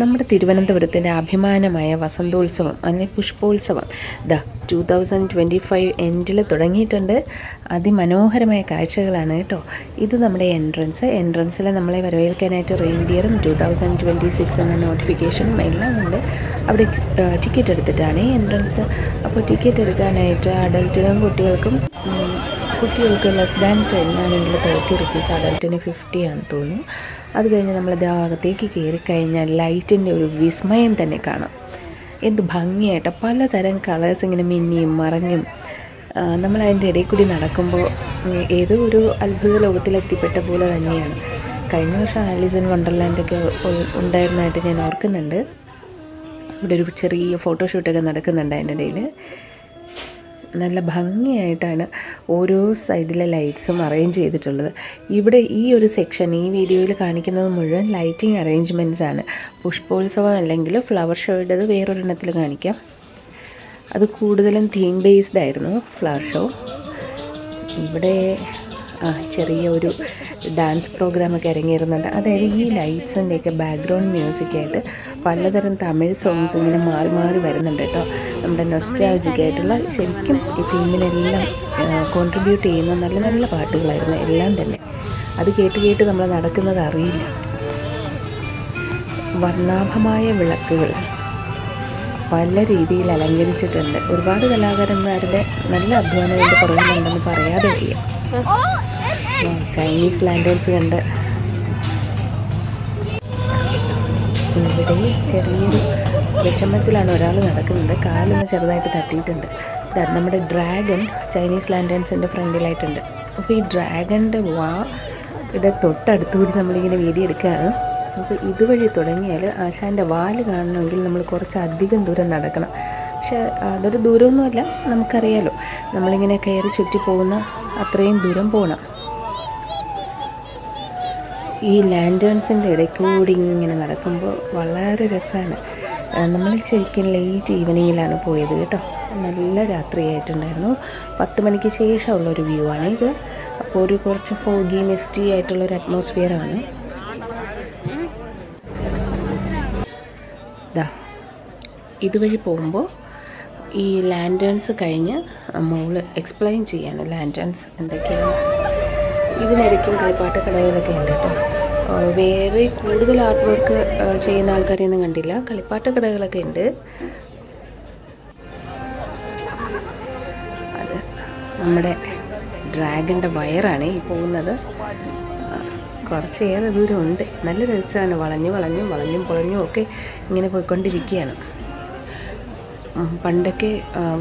നമ്മുടെ തിരുവനന്തപുരത്തിന്റെ അഭിമാനമായ വസന്തോത്സവം അല്ലെങ്കിൽ പുഷ്പോത്സവം the two thousand twenty five എൻഡിൽ തുടങ്ങിയിട്ടുണ്ട്. അതിമനോഹരമായ കാഴ്ചകളാണ് കേട്ടോ. ഇത് നമ്മുടെ എൻട്രൻസ് എൻട്രൻസിൽ നമ്മളെ വരവേൽക്കാനായിട്ട് റെയിൻഡിയറും ടു തൗസൻഡ് ട്വന്റി സിക്സ് എന്ന നോട്ടിഫിക്കേഷനും എല്ലാം ഉണ്ട്. അവിടെ ടിക്കറ്റ് എടുത്തിട്ടാണ് എൻട്രൻസ് അപ്പോൾ ടിക്കറ്റ് എടുക്കാനായിട്ട് അഡൽട്ടിനും കുട്ടികൾക്കും കുട്ടികൾക്ക് ലെസ് ദാൻ ടെൻ ആണെങ്കിൽ തേർട്ടി റുപ്പീസ് അഡൽട്ടിന് ഫിഫ്റ്റി ആണെന്ന് തോന്നുന്നു. അത് കഴിഞ്ഞ് നമ്മൾ അകത്തേക്ക് കയറി കഴിഞ്ഞാൽ ലൈറ്റിന്റെ ഒരു വിസ്മയം തന്നെ കാണാം. എന്ത് ഭംഗിയായിട്ട് പലതരം കളേഴ്സ് ഇങ്ങനെ മിന്നിയും മറഞ്ഞും നമ്മൾ അതിന്റെ ഇടയിൽ കൂടി നടക്കുമ്പോൾ ഏതോ ഒരു അത്ഭുത ലോകത്തിലെത്തിപ്പെട്ട പോലെ തന്നെയാണ്. കഴിഞ്ഞ വർഷം ആലീസ് വണ്ടർലാൻഡൊക്കെ ഉണ്ടായിരുന്നതായിട്ട് ഞാൻ ഓർക്കുന്നുണ്ട്. ഇവിടെ ഒരു ചെറിയ ഫോട്ടോഷൂട്ടൊക്കെ നടക്കുന്നുണ്ട് അതിന്റെ ഇടയിൽ. നല്ല ഭംഗിയായിട്ടാണ് ഓരോ സൈഡിലെ ലൈറ്റ്സും അറേഞ്ച് ചെയ്തിട്ടുള്ളത്. ഇവിടെ ഈ ഒരു സെക്ഷൻ ഈ വീഡിയോയിൽ കാണിക്കുന്നത് മുഴുവൻ ലൈറ്റിംഗ് അറേഞ്ച്മെന്റ്സ് ആണ് പുഷ്പോത്സവം അല്ലെങ്കിൽ ഫ്ലവർ ഷോയുടേത് വേറൊരെണ്ണത്തിൽ കാണിക്കാം. അത് കൂടുതലും തീം ബേസ്ഡ് ആയിരുന്നു ഫ്ലവർ ഷോ. ഇവിടെ ചെറിയ ഒരു ഡാൻസ് പ്രോഗ്രാമൊക്കെ ഇറങ്ങിയിരുന്നുണ്ട്. അതായത് ഈ ലൈറ്റ്സിന്റെയൊക്കെ ബാക്ക്ഗ്രൗണ്ട് മ്യൂസിക്കായിട്ട് പലതരം തമിഴ് സോങ്സ് ഇങ്ങനെ മാറി മാറി വരുന്നുണ്ട് കേട്ടോ. നമ്മുടെ നൊസ്റ്റാജിക്കായിട്ടുള്ള ശരിക്കും ഈ തീമിനെല്ലാം കോൺട്രിബ്യൂട്ട് ചെയ്യുന്ന നല്ല നല്ല പാട്ടുകളായിരുന്നു എല്ലാം തന്നെ. അത് കേട്ട് കേട്ട് നമ്മൾ നടക്കുന്നത് അറിയില്ല. വർണാഭമായ വിളക്കുകൾ പല രീതിയിൽ അലങ്കരിച്ചിട്ടുണ്ട്. ഒരുപാട് കലാകാരന്മാരുടെ നല്ല അധ്വാനം ഇതിന്റെ പുറകിലുണ്ടെന്ന് പറയാതെ വയ്യ. ചൈനീസ് ലാൻഡേഴ്സ് കണ്ട്. ഇവിടെ ചെറിയൊരു വിഷമത്തിലാണ് ഒരാൾ നടക്കുന്നത്. കാലൊന്ന് ചെറുതായിട്ട് തട്ടിയിട്ടുണ്ട്. നമ്മുടെ ഡ്രാഗൺ ചൈനീസ് ലാൻഡേൺസിന്റെ ഫ്രണ്ടിലായിട്ടുണ്ട്. അപ്പോൾ ഈ ഡ്രാഗണിന്റെ വാ ഇവിടെ തൊട്ടടുത്തുകൂടി നമ്മളിങ്ങനെ വീഡിയോ എടുക്കുകയാണ്. അപ്പോൾ ഇതുവഴി തുടങ്ങിയാൽ ആശാന്റെ വാൽ കാണണമെങ്കിൽ നമ്മൾ കുറച്ച് അധികം ദൂരം നടക്കണം. പക്ഷേ അതൊരു ദൂരമൊന്നുമല്ല നമുക്കറിയാലോ. നമ്മളിങ്ങനെ കയറി ചുറ്റി പോകുന്ന അത്രയും ദൂരം പോകണം ഈ ലാന്റേൺസിന്റെ ഇടയ്ക്കൂടി ഇങ്ങനെ നടക്കുമ്പോൾ വളരെ രസമാണ്. നമ്മൾ ശരിക്കും ലേറ്റ് ഈവനിങ്ങിലാണ് പോയത് കേട്ടോ. നല്ല രാത്രിയായിട്ടുണ്ടായിരുന്നു. പത്ത് മണിക്ക് ശേഷമുള്ളൊരു വ്യൂ ആണ് ഇത്. അപ്പോൾ ഒരു കുറച്ച് ഫോഗി മിസ്റ്റി ആയിട്ടുള്ളൊരു അറ്റ്മോസ്ഫിയറാണ് ദാ ഇതുവഴി പോകുമ്പോൾ ഈ ലാൻഡേൺസ് കഴിഞ്ഞ് മോൾ എക്സ്പ്ലെയിൻ ചെയ്യാണ് ലാൻഡേൺസ് എന്തൊക്കെയാണ്. ഇതിനിടയ്ക്കും കളിപ്പാട്ട കടകളൊക്കെ ഉണ്ട് കേട്ടോ. വേറെ കൂടുതൽ ആർട്ട് വർക്ക് ചെയ്യുന്ന ആൾക്കാരെയൊന്നും കണ്ടില്ല. കളിപ്പാട്ട കടകളൊക്കെ ഉണ്ട്. അത് നമ്മുടെ ഡ്രാഗന്റെ വയറാണ് ഈ പോകുന്നത്. കുറച്ചേറെ ദൂരമുണ്ട്. നല്ല രസമാണ്. വളഞ്ഞു വളഞ്ഞും വളഞ്ഞും പൊളഞ്ഞും ഒക്കെ ഇങ്ങനെ പോയിക്കൊണ്ടിരിക്കുകയാണ്. പണ്ടൊക്കെ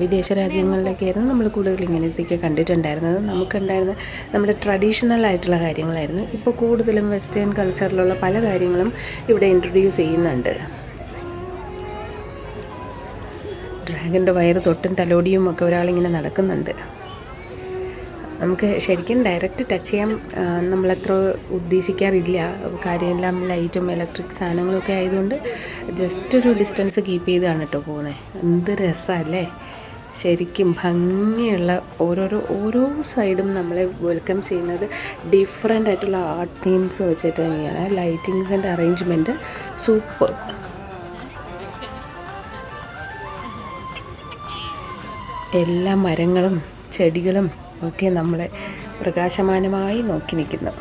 വിദേശ രാജ്യങ്ങളിലൊക്കെയായിരുന്നു നമ്മൾ കൂടുതൽ ഇങ്ങനത്തെയൊക്കെ കണ്ടിട്ടുണ്ടായിരുന്നത്. നമുക്കുണ്ടായിരുന്ന നമ്മുടെ ട്രഡീഷണൽ ആയിട്ടുള്ള കാര്യങ്ങളായിരുന്നു. ഇപ്പോൾ കൂടുതലും വെസ്റ്റേൺ കൾച്ചറിലുള്ള പല കാര്യങ്ങളും ഇവിടെ ഇൻട്രൊഡ്യൂസ് ചെയ്യുന്നുണ്ട്. ഡ്രാഗന്റെ വയറ് തൊട്ടും തലോടിയും ഒക്കെ ഒരാളിങ്ങനെ നടക്കുന്നുണ്ട്. നമുക്ക് ശരിക്കും ഡയറക്റ്റ് ടച്ച് ചെയ്യാൻ നമ്മളത്ര ഉദ്ദേശിക്കാറില്ല. കാര്യമെല്ലാം ലൈറ്റും ഇലക്ട്രിക് സാധനങ്ങളൊക്കെ ആയതുകൊണ്ട് ജസ്റ്റ് ഒരു ഡിസ്റ്റൻസ് കീപ്പ് ചെയ്താണ് കേട്ടോ പോകുന്നത് എന്ത് രസമല്ലേ? ശരിക്കും ഭംഗിയുള്ള ഓരോരോ ഓരോ സൈഡും നമ്മളെ വെൽക്കം ചെയ്യുന്നത് ഡിഫറെന്റ് ആയിട്ടുള്ള ആർട്ട് തീംസ് വെച്ചിട്ട് തന്നെയാണ്. ആൻഡ് അറേഞ്ച്മെന്റ് സൂപ്പർ എല്ലാ മരങ്ങളും ചെടികളും ഒക്കെ നമ്മളെ പ്രകാശമാനമായി നോക്കി നിൽക്കുന്നു.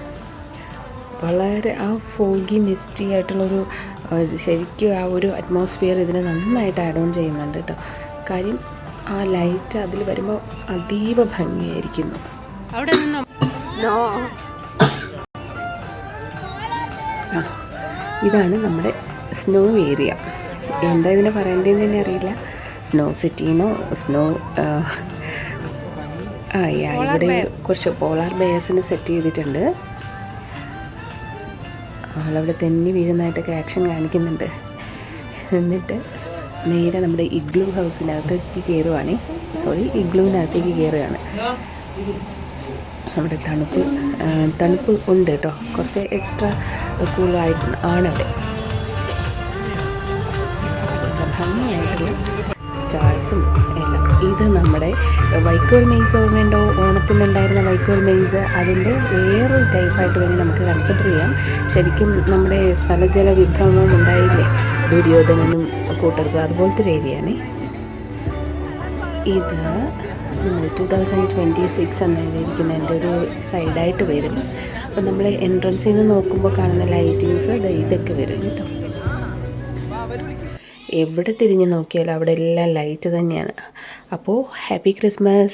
വളരെ ആ ഫോഗി മിസ്റ്റി ആയിട്ടുള്ളൊരു ശരിക്കും ആ ഒരു അറ്റ്മോസ്ഫിയർ ഇതിനെ നന്നായിട്ട് ആഡ് ഓൺ ചെയ്യുന്നുണ്ട് കേട്ടോ. കാര്യം ആ ലൈറ്റ് അതിൽ വരുമ്പോൾ അതീവ ഭംഗിയായിരിക്കുന്നു. അവിടെ സ്നോ ആ ഇതാണ് നമ്മുടെ സ്നോ ഏരിയ എന്താ ഇതിനെ പറയേണ്ടതെന്ന് തന്നെ അറിയില്ല. സ്നോ സിറ്റിന്നോ സ്നോ ആ യാ ഇവിടെ കുറച്ച് പോളാർ ബേസിന് സെറ്റ് ചെയ്തിട്ടുണ്ട്. ആളവിടെ തെന്നി വീഴുന്നതായിട്ടൊക്കെ ആക്ഷൻ കാണിക്കുന്നുണ്ട്. എന്നിട്ട് നേരെ നമ്മുടെ ഇഗ്ലൂ ഹൗസിനകത്തേക്ക് കയറുവാണേ സോറി ഇഗ്ലൂവിനകത്തേക്ക് കയറുകയാണ് അവിടെ തണുപ്പ് തണുപ്പ് ഉണ്ട് കേട്ടോ. കുറച്ച് എക്സ്ട്രാ കൂളായിട്ട് ആണ് അവിടെ ഭംഗിയായിട്ടുള്ള സ്റ്റാർസും ഇത് നമ്മുടെ വൈക്കോൽ മെയ്സ് ഓർമ്മയുണ്ടോ? ഓണത്തിനുണ്ടായിരുന്ന വൈക്കോൽ മെയ്സ്. അതിന്റെ വേറൊരു ടൈപ്പായിട്ട് വേണമെങ്കിൽ നമുക്ക് കൺസിഡർ ചെയ്യാം. ശരിക്കും നമ്മുടെ സ്ഥലജല വിഭ്രമം ഉണ്ടായില്ലേ? ദുര്യോധനനും കൂട്ടർക്കും അതുപോലത്തെ ഒരു ഏരിയയാണ് ഇത് നമ്മൾ ടു തൗസൻഡ് ട്വന്റി സിക്സ് എന്ന് എഴുതിയിരിക്കുന്നതിന്റെ ഒരു സൈഡായിട്ട് വരും. അപ്പോൾ നമ്മൾ എൻട്രൻസിൽ നിന്ന് നോക്കുമ്പോൾ കാണുന്ന ലൈറ്റിങ്സ് ഇതൊക്കെ വരും കേട്ടോ. എവിടെ തിരിഞ്ഞ് നോക്കിയാലും അവിടെ എല്ലാം ലൈറ്റ് തന്നെയാണ്. അപ്പോൾ ഹാപ്പി ക്രിസ്മസ്